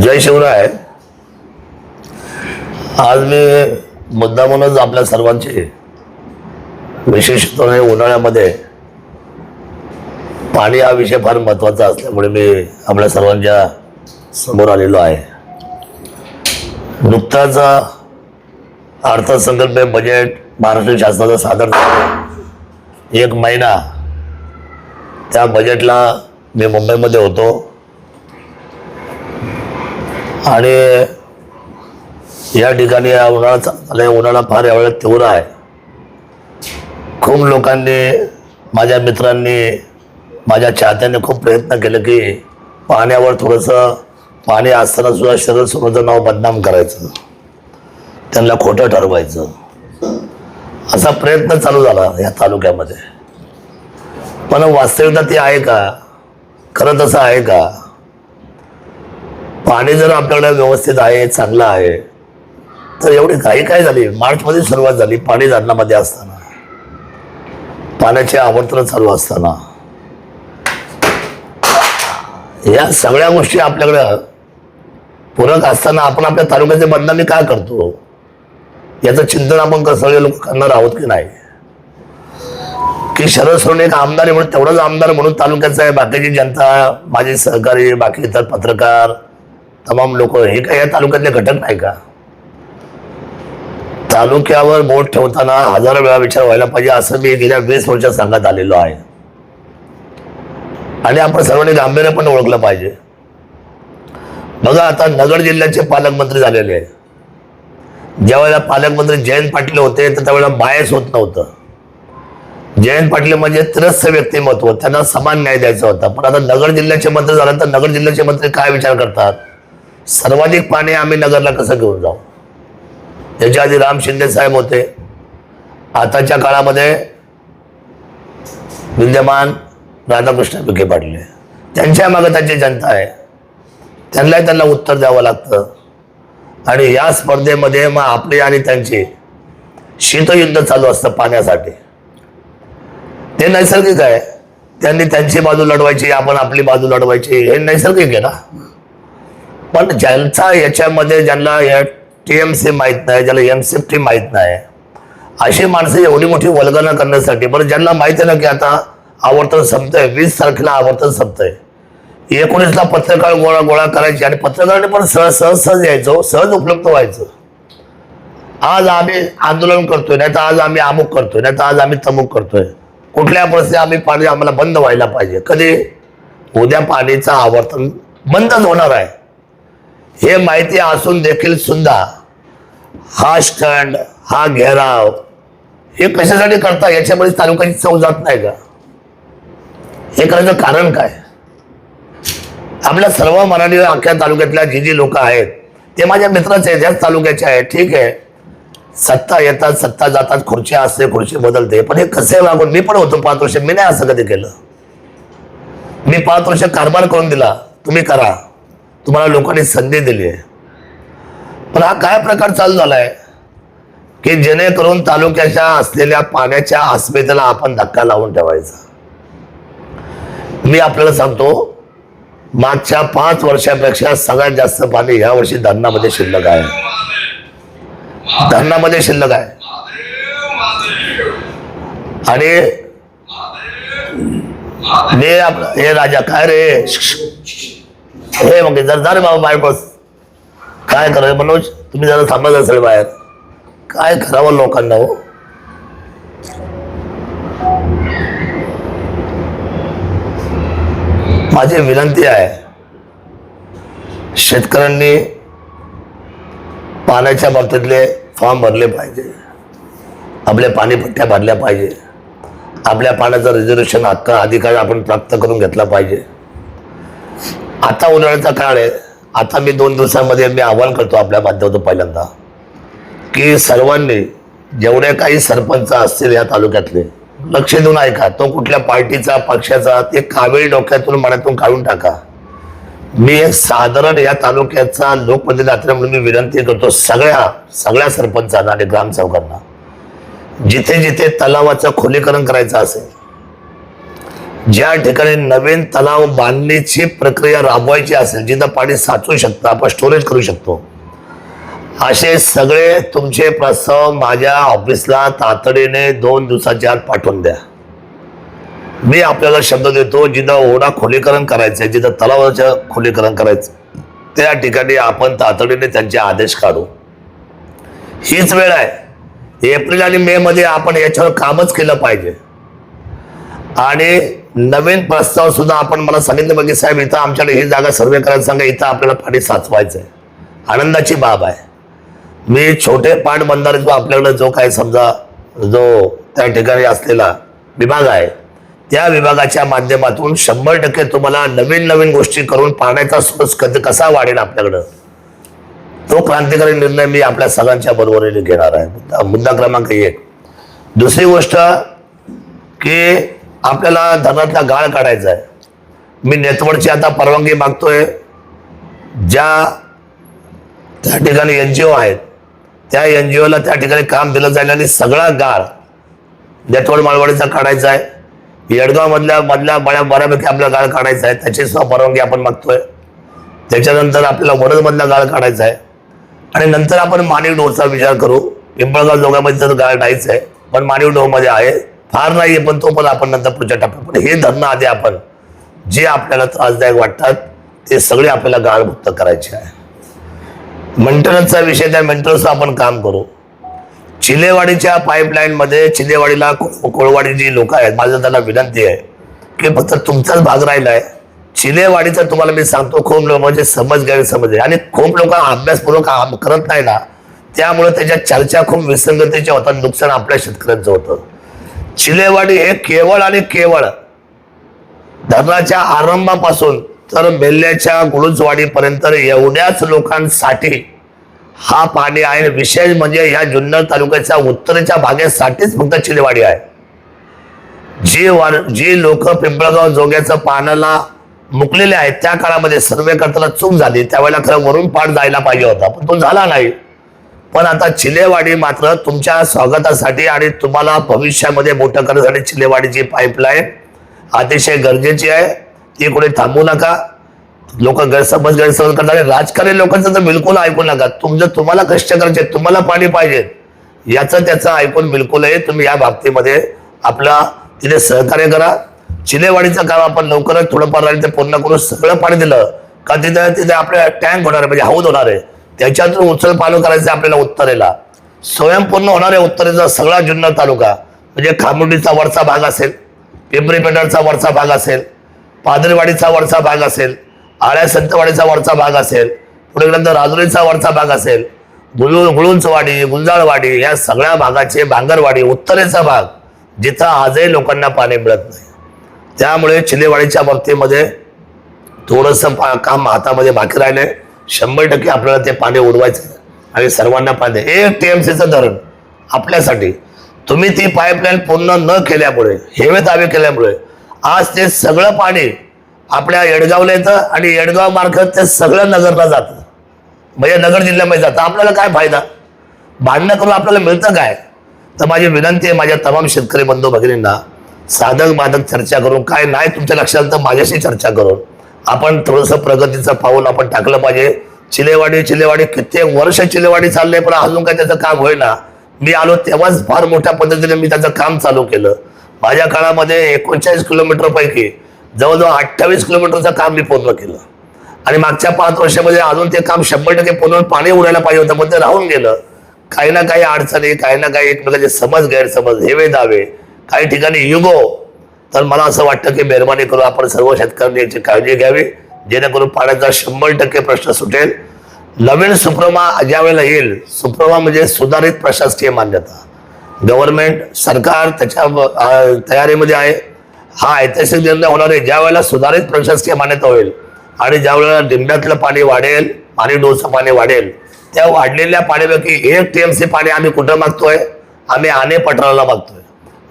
जय शिवराय. आज मी मुद्दामूनच आपल्या सर्वांची विशेषतः उन्हाळ्यामध्ये पाणी हा विषय फार महत्त्वाचा असल्यामुळे मी आपल्या सर्वांच्या समोर आलेलो आहे. नुकताच अर्थसंकल्प बजेट महाराष्ट्र शासनाचं सादर झाला एक महिना त्या बजेटला मी मुंबईमध्ये होतो. आणि या ठिकाणी या उन्हाळा चालला उन्हाळा फार यावेळेला तीव्र आहे. खूप लोकांनी माझ्या मित्रांनी माझ्या चाहत्यांनी खूप प्रयत्न केले की पाण्यावर थोडंसं पाणी असताना सुद्धा शरद सुरूचं नाव बदनाम करायचं. त्यांना खोटं ठरवायचं. असा प्रयत्न चालू झाला या तालुक्यामध्ये. पण वास्तविकता ती आहे का? खरं तसं आहे का? पाणी जर आपल्याकडे व्यवस्थित आहे चांगलं आहे तर एवढी काही काय झाली? मार्चमध्ये सुरुवात झाली पाणी धरणामध्ये असताना. पाण्याचे आवर्तन चालू असताना. या सगळ्या गोष्टी आपल्याकडं पूरक असताना आपण आपल्या तालुक्याचे बदनामी का करतो? याचं चिंतन आपण कसं सगळे लोक करणार आहोत की नाही? की शरद सोने एक आमदार म्हणून तेवढाच आमदार म्हणून तालुक्याचा आहे बाकीची जनता माझे सहकारी बाकी इतर पत्रकार तमाम लोक हे काय या तालुक्यातले घटक नाही का? तालुक्यावर बोट ठेवताना हजारो वेळा विचार व्हायला पाहिजे असं मी गेल्या वीस वर्षात सांगत आलेलो आहे. आणि आपण सर्वांनी गांभीर्य पण ओळखलं पाहिजे. बघा आता नगर जिल्ह्याचे पालकमंत्री झालेले आहे ज्यावेळेला पालकमंत्री जयंत पाटील होते तर त्यावेळेला बायस होत नव्हतं. जयंत पाटील म्हणजे त्रस्त व्यक्तिमत्व त्यांना समान न्याय द्यायचा होता. पण आता नगर जिल्ह्याचे मंत्री झाल्यानंतर नगर जिल्ह्याचे मंत्री काय विचार करतात? सर्वाधिक पाणी आम्ही नगरला कसं घेऊन जाऊ? याच्या आधी राम शिंदे साहेब होते. आताच्या काळामध्ये विद्यमान राधाकृष्ण विखे पाटले. त्यांच्या मागे त्यांची जनता आहे. त्यांनाही त्यांना उत्तर द्यावं लागतं. आणि या स्पर्धेमध्ये मग आपली आणि त्यांची शीतयुद्ध चालू असतं पाण्यासाठी. ते नैसर्गिक आहे. त्यांनी त्यांची बाजू लढवायची आपण आपली बाजू लढवायची. हे नैसर्गिक आहे ना? पण ज्यांचा याच्यामध्ये ज्यांना या टी एम सी माहीत नाही ज्याला एम सी टी माहीत नाही अशी माणसं एवढी मोठी वल्गना करण्यासाठी बरं ज्यांना माहिती आहे ना की आता आवर्तन संपतंय वीस तारखेला आवर्तन संपतंय. एकोणीसला पत्रकार गोळा गोळा करायचे आणि पत्रकारांनी पण सहज सहज सहज यायचो सहज उपलब्ध व्हायचं. आज आम्ही आंदोलन करतोय नाही तर आज आम्ही अमुक करतोय नाही तर आज आम्ही तमुक करतोय. कुठल्या परिस्थितीत आम्ही पाणी आम्हाला बंद व्हायला पाहिजे? कधी? उद्या पाणीचं आवर्तन बंदच होणार आहे. हे माहिती असून देखील सुद्धा हा स्टँड हा घेराव हे कशासाठी करता? याच्यामध्ये तालुक्याची चव जात नाही का? हे करायचं कारण काय? आपल्या सर्व मराठी अख्ख्या तालुक्यातल्या जी जी लोक आहेत ते माझ्या मित्रच आहेत याच तालुक्याचे आहेत. ठीक आहे. सत्ता येतात सत्ता जातात खुर्ची असते खुर्ची बदलते. पण हे कसे वागून मी पण होतो पाच वर्ष. मी नाही असं कधी केलं. मी पाच वर्ष कारभार करून दिला. तुम्ही करा. तुम्हाला लोकांनी संधी दिली आहे. पण हा काय प्रकार चालू झालाय? की जेणेकरून तालुक्याच्या असलेल्या पाण्याच्या अस्मितेला आपण धक्का लावून ठेवायचा. मी आपल्याला सांगतो मागच्या पाच वर्षापेक्षा सगळ्यात जास्त पाणी ह्या वर्षी धरणामध्ये शिल्लक आहे. धरणामध्ये शिल्लक आहे. आणि आपलं हे राजा काय रे? हे मग जर जा रे बाबा बाहेर बस काय करायचं मनोज तुम्ही जरा थांबत असेल बाहेर. काय करावं लोकांना हो? माझी विनंती आहे शेतकऱ्यांनी पाण्याच्या बाबतीतले फॉर्म भरले पाहिजे. आपल्या पाणीपट्ट्या भरल्या पाहिजे. आपल्या पाण्याचा रिझर्वेशन हक्क अधिकार आपण प्राप्त करून घेतला पाहिजे. आता उन्हाळ्याचा काळ आहे. आता मी दोन दिवसांमध्ये मी आवाहन करतो आपल्या माध्यमातून पहिल्यांदा की सर्वांनी जेवढे काही सरपंच असतील या तालुक्यातले लक्ष देऊन ऐका. तो कुठल्या पार्टीचा पक्षाचा ते कावेळी डोक्यातून मनातून काढून टाका. मी साधारण या तालुक्याचा लोकप्रतिनिधी म्हणून मी विनंती करतो सगळ्या सगळ्या सरपंचांना आणि ग्रामसेवकांना. जिथे जिथे तलावाचं खोलीकरण करायचं असेल ज्या ठिकाणी नवीन तलाव बांधणीची प्रक्रिया राबवायची असेल जिथं पाणी साचू शकतं आपण स्टोरेज करू शकतो. असे सगळे तुमचे प्रस्ताव माझ्या ऑफिसला तातडीने दोन दिवसाच्या आत पाठवून द्या. मी आपल्याला शब्द देतो जिथं ओढा खोलीकरण आहे जिथं तलावाचं खोलीकरण करायचं त्या ठिकाणी आपण तातडीने त्यांचे आदेश काढू. हीच वेळ आहे. एप्रिल आणि मे मध्ये आपण याच्यावर कामच केलं पाहिजे. आणि नवीन प्रस्ताव सुद्धा आपण मला सांगितलं पाहिजे साहेब इथं आमच्याकडे ही जागा सर्वे करायला सांगा इथं आपल्याला पाणी साचवायचं आहे आनंदाची बाब आहे. मी छोटे पाटबंधारे जो आपल्याकडे जो काय समजा जो त्या ठिकाणी असलेला विभाग आहे त्या विभागाच्या माध्यमातून शंभर टक्के तुम्हाला नवीन नवीन गोष्टी करून पाण्याचा सोर्स कसा वाढेल आपल्याकडं तो क्रांतिकारी निर्णय मी आपल्या सगळ्यांच्या बरोबरीने घेणार आहे. मुद्दा क्रमांक एक. दुसरी गोष्ट की आपल्याला धरणातला गाळ काढायचा आहे. मी नेतवडची आता परवानगी मागतोय. ज्या त्या ठिकाणी एन जी ओ आहेत त्या एन जी ओला त्या ठिकाणी काम दिलं जाईल आणि सगळा गाळ नेतवड मालवाडीचा काढायचा आहे. येडगावमधल्या मधल्या बऱ्या बऱ्यापैकी आपला गाळ काढायचा आहे. त्याची सुद्धा परवानगी आपण मागतोय. त्याच्यानंतर आपल्याला वरदमधला गाळ काढायचा आहे. आणि नंतर आपण मानिव डोहचा विचार करू. पिंपळगाव जोगामध्ये तर गाळ नाहीच आहे पण मानिव डोहमध्ये आहे. फार नाही पण तो पण आपण नंतर पुढच्या टप्प्यात पण हे धरणं आधी आपण जे आपल्याला त्रासदायक वाटतात ते सगळे आपल्याला गाळमुक्त करायचे आहे. मेंटेनन्सचा विषय त्या मेंटेनन्सचं आपण काम करू. चिलेवाडीच्या पाईपलाईनमध्ये चिलेवाडीला कोळवाडी जी लोक आहेत माझं त्यांना विनंती आहे की फक्त तुमचाच भाग राहिला आहे चिलेवाडीचा तुम्हाला मी सांगतो खूप लोक म्हणजे समज गैरसमज आहे. आणि खूप लोक अभ्यासपूर्वक करत नाही ना त्यामुळे त्याच्या चर्चा खूप विसंगतीच्या होतात नुकसान आपल्या शेतकऱ्यांचं होतं. चिलेवाडी हे केवळ आणि केवळ धरणाच्या आरंभापासून तर बेल्ल्याच्या गुळूचवाडीपर्यंत एवढ्याच लोकांसाठी हा पाणी आहे. विशेष म्हणजे या जुन्नर तालुक्याच्या उत्तरेच्या भागेसाठीच फक्त चिलेवाडी आहे. जी वार जी लोक पिंपळगाव जोग्याचं पाण्याला मुकलेले आहेत त्या काळामध्ये सर्वे करताना चूक झाली. त्यावेळेला खरं वरून पाठ जायला पाहिजे होता पण तो झाला नाही. पण आता चिलेवाडी मात्र तुमच्या स्वागतासाठी आणि तुम्हाला भविष्यामध्ये मोठं करण्यासाठी चिलेवाडीची पाईपलाईन अतिशय गरजेची आहे. ती कुठे थांबू नका. लोक गैरसमज गैरसमज करतात राजकारणी लोकांचं तर बिलकुल ऐकू नका. तुमचं तुम्हाला कष्ट करायचे तुम्हाला पाणी पाहिजे. याचं त्याचं ऐकून बिलकुल आहे तुम्ही या बाबतीमध्ये आपला तिथे सहकार्य करा. चिलेवाडीचं काम आपण लवकरच थोडंफार राहील ते पूर्ण करून सगळं पाणी दिलं. का तिथं तिथे आपल्या टँक होणार आहे म्हणजे हौद होणार आहे. त्याच्यातून उचल पालन करायचं आहे आपल्याला उत्तरेला. स्वयंपूर्ण होणाऱ्या उत्तरेचा सगळा जुन्नर तालुका म्हणजे खामुंडीचा वरचा भाग असेल पिंपरी पेंढारचा वरचा भाग असेल पादरीवाडीचा वरचा भाग असेल आळ्या संतवाडीचा वरचा भाग असेल पुढे नंतर राजुरीचा वरचा भाग असेल गुळू गुळुंचवाडी गुंजाळवाडी या सगळ्या भागाचे भांगरवाडी उत्तरेचा भाग जिथं आजही लोकांना पाणी मिळत नाही. त्यामुळे चिलेवाडीच्या बाबतीमध्ये थोडंसं पा काम हातामध्ये बाकी राहिले. शंभर टक्के आपल्याला ते पाणी उडवायचं. आणि सर्वांना पाणी एक टीएमसीचं धरण. आपल्यासाठी. तुम्ही ती पाईपलाईन पूर्ण न केल्यामुळे हेवे दावे केल्यामुळे आज ते सगळं पाणी आपल्या येडगावला येतं आणि येडगाव मार्फत ते सगळं नगरला जातं. म्हणजे नगर जिल्ह्यामध्ये जातं. आपल्याला काय फायदा? भांडणं करून आपल्याला मिळतं काय? तर माझी विनंती आहे माझ्या तमाम शेतकरी बंधू भगिनींना साधक बाधक चर्चा करून काय नाही तुमच्या लक्षात तर माझ्याशी चर्चा करून आपण थोडंसं प्रगतीचं पाऊल आपण टाकलं पाहिजे. चिलेवाडी चिलेवाडी कित्येक वर्ष चिलेवाडी चाललंय पण अजून काय त्याचं काम होईना. मी आलो तेव्हाच फार मोठ्या पद्धतीने मी त्याचं काम चालू केलं. माझ्या काळामध्ये एकोणचाळीस किलोमीटर पैकी जवळजवळ अठ्ठावीस किलोमीटरचं काम मी पूर्ण केलं. आणि मागच्या पाच वर्षामध्ये अजून ते काम शंभर टक्के पूर्ण पाणी उडायला पाहिजे होतं पण ते राहून गेलं. काही ना काही अडचणी काही ना काही एकमेकांचे समज गैरसमज हेवे दावे काही ठिकाणी युगो तर मला असं वाटतं की मेहरबानी करून आपण सर्व शेतकऱ्यांनी याची काळजी घ्यावी जेणेकरून पाण्याचा शंभर टक्के प्रश्न सुटेल. नवीन सुप्रमा ज्या वेळेला येईल सुप्रमा म्हणजे सुधारित प्रशासकीय मान्यता. गव्हर्नमेंट सरकार त्याच्या तयारीमध्ये आहे. हा ऐतिहासिक निर्णय होणार आहे. ज्या वेळेला सुधारित प्रशासकीय मान्यता होईल आणि ज्या वेळेला डिंब्यातलं पाणी वाढेल पाणी डोसं पाणी वाढेल त्या वाढलेल्या पाण्यापैकी एक सी पाणी आम्ही कुठं मागतोय? आम्ही आणे पठाराला मागतोय.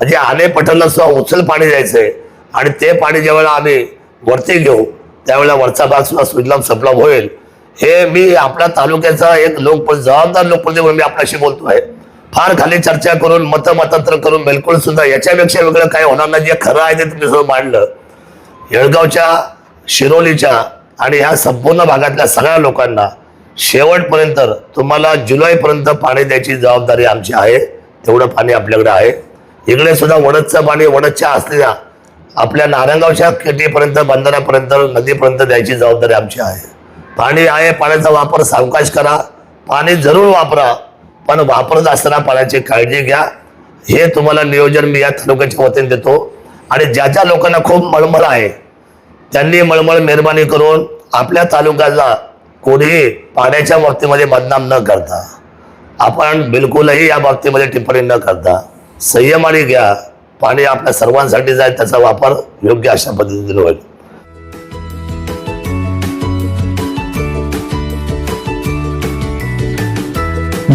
म्हणजे आने पठाराला सुद्धा उचल पाणी द्यायचंय आणि ते पाणी ज्यावेळेला आम्ही वरती घेऊ त्यावेळेला वरचा भाग सुद्धा सुजलाम सपलाम होईल. हे मी आपल्या तालुक्याचा एक लोक जबाबदार लोकप्रतिनिधी म्हणून मी आपल्याशी बोलतो आहे फार खाली चर्चा करून मतमतांतर करून बिलकुल सुद्धा याच्यापेक्षा वेगळं काय होणार नाही. जे खरं आहे ते तुम्ही सगळं मांडलं. येळगावच्या शिरोलीच्या आणि ह्या संपूर्ण भागातल्या सगळ्या लोकांना शेवटपर्यंत तुम्हाला जुलैपर्यंत पाणी द्यायची जबाबदारी आमची आहे. तेवढं पाणी आपल्याकडे आहे. इकडे सुद्धा वडदचं पाणी वडदच्या असलेल्या आपल्या नारायणगावच्या केटीपर्यंत बंधाऱ्यापर्यंत नदीपर्यंत द्यायची जबाबदारी आमची आहे. पाणी आहे पाण्याचा वापर सावकाश करा. पाणी जरूर वापरा पण वापरत असताना पाण्याची काळजी घ्या. हे तुम्हाला नियोजन मी या तालुक्याच्या वतीने देतो. आणि ज्या ज्या लोकांना खूप मळमळ आहे त्यांनी मळमळ मेहरबानी करून आपल्या तालुक्याला कोणीही पाण्याच्या बाबतीमध्ये बदनाम न करता आपण बिलकुलही या बाबतीमध्ये टिप्पणी न करता संयमाने घ्या. पाणी आपल्या सर्वांसाठीच आहे त्याचा वापर योग्य अशा पद्धतीने होईल.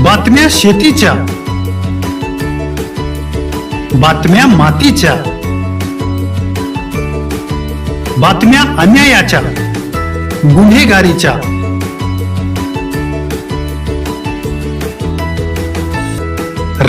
बातम्या शेतीच्या. बातम्या मातीच्या. बातम्या अन्यायाच्या. गुन्हेगारीच्या.